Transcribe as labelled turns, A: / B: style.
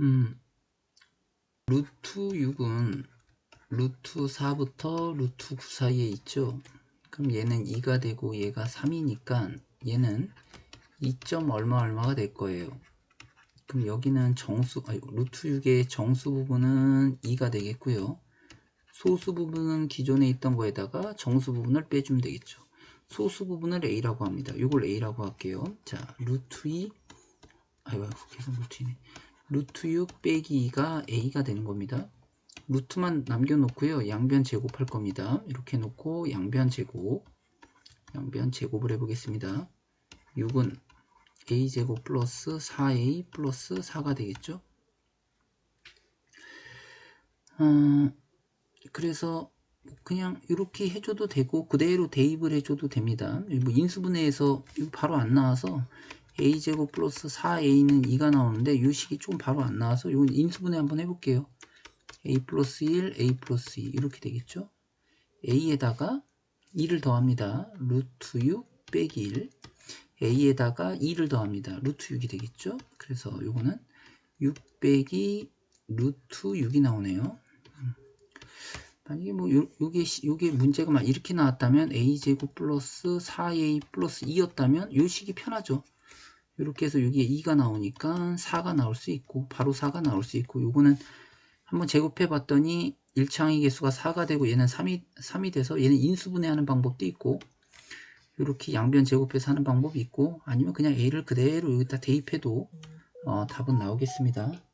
A: 음, 루트 6은 루트 4부터 루트 9 사이에 있죠. 그럼 얘는 2가 되고 얘가 3이니까 얘는 2점 얼마 얼마가 될 거예요. 그럼 여기는 정수, 아니, 루트 6의 정수 부분은 2가 되겠고요. 소수 부분은 기존에 있던 거에다가 정수 부분을 빼주면 되겠죠. 소수 부분을 A라고 합니다. 이걸 A라고 할게요. 자, 루트 2, 아이고, 계속 루트 2네. 루트 6 빼기 2가 A가 되는 겁니다. 루트만 남겨놓고요. 양변 제곱할 겁니다. 이렇게 놓고 양변 제곱, 양변 제곱을 해보겠습니다. 6은 a제곱 플러스 4a 플러스 4가 되겠죠. 어, 그래서 그냥 이렇게 해줘도 되고 그대로 대입을 해줘도 됩니다. 뭐 인수분해에서 바로 안 나와서 a제곱 플러스 4a는 2가 나오는데 이 식이 좀 바로 안 나와서 이건 인수분해 한번 해볼게요. a 플러스 1, a 플러스 2 이렇게 되겠죠. a에다가 2를 더합니다. 루트 6 빼기 1 a에다가 2를 더합니다. 루트 6이 되겠죠. 그래서 요거는 6 빼기 루트 6이 나오네요. 만약에 뭐 요, 요게 요게 문제가 막 이렇게 나왔다면 a제곱 플러스 4a 플러스 2였다면 요 식이 편하죠. 이렇게 해서 여기에 2가 나오니까 4가 나올 수 있고 바로 4가 나올 수 있고 요거는 한번 제곱해 봤더니 1창의 개수가 4가 되고 얘는 3이, 3이 돼서 얘는 인수분해하는 방법도 있고 이렇게 양변 제곱해서 하는 방법이 있고 아니면 그냥 A를 그대로 여기다 대입해도 어, 답은 나오겠습니다.